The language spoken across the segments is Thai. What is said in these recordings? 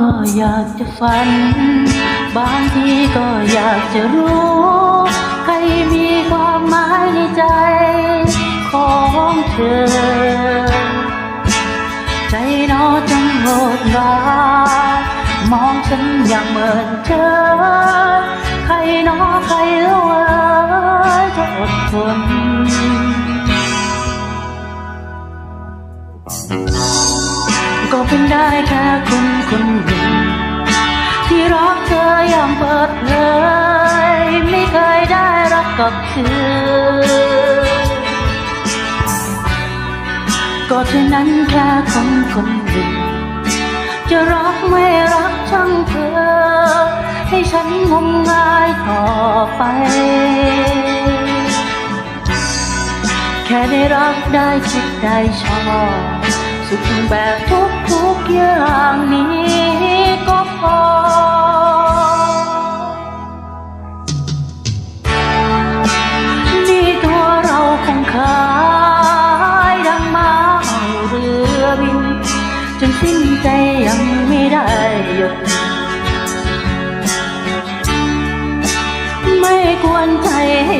ก็อยากจะฝัน บางทีก็อยากจะรู้ ใครมีความหมายในใจ ของเธอ ใจนอจังโหดร้ายมองฉันอย่างเหมือนเธอ ใครนอใครเล่าเอ่ยจะอดทนก็เป็นได้แค่คน นหนึ่งที่รักเธออย่างเปิดเผยไม่เคยได้รักกับเธอ ก็เท่านั้นแค่คนคนหนึ่งจะรักไม่รักช่างเธอ ให้ฉันงมงายต่อไป แค่ได้รักได้คิดได้ชอบสุขแบบทุกทุกๆอย่างนี้ ไม่ควรใจให้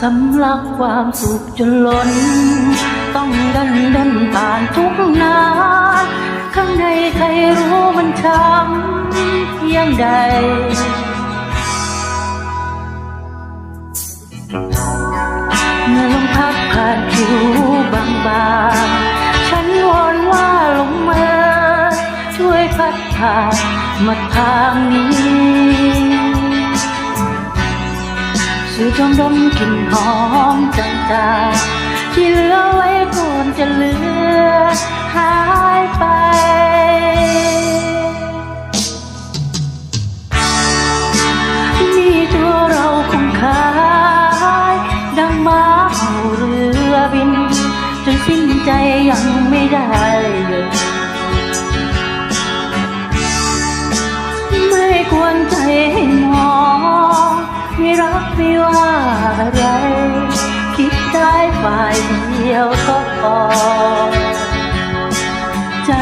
สำลักความสุขจนล้น ต้องดันดันผ่านทุกนาข้างในใครรู้มันช้ำเพียงใดเมื่อลมพัดผ่านผิวบางบางๆฉันวอนว่าลมเมื่อช่วยพัดพามาทางนี้ สูดดมดมกลิ่นหอมจางๆที่เหลือไว้ก่อนจะเหลือหายไป ไม่ว่าอะไร คิดได้ฝ่ายเดียวก็พอใจ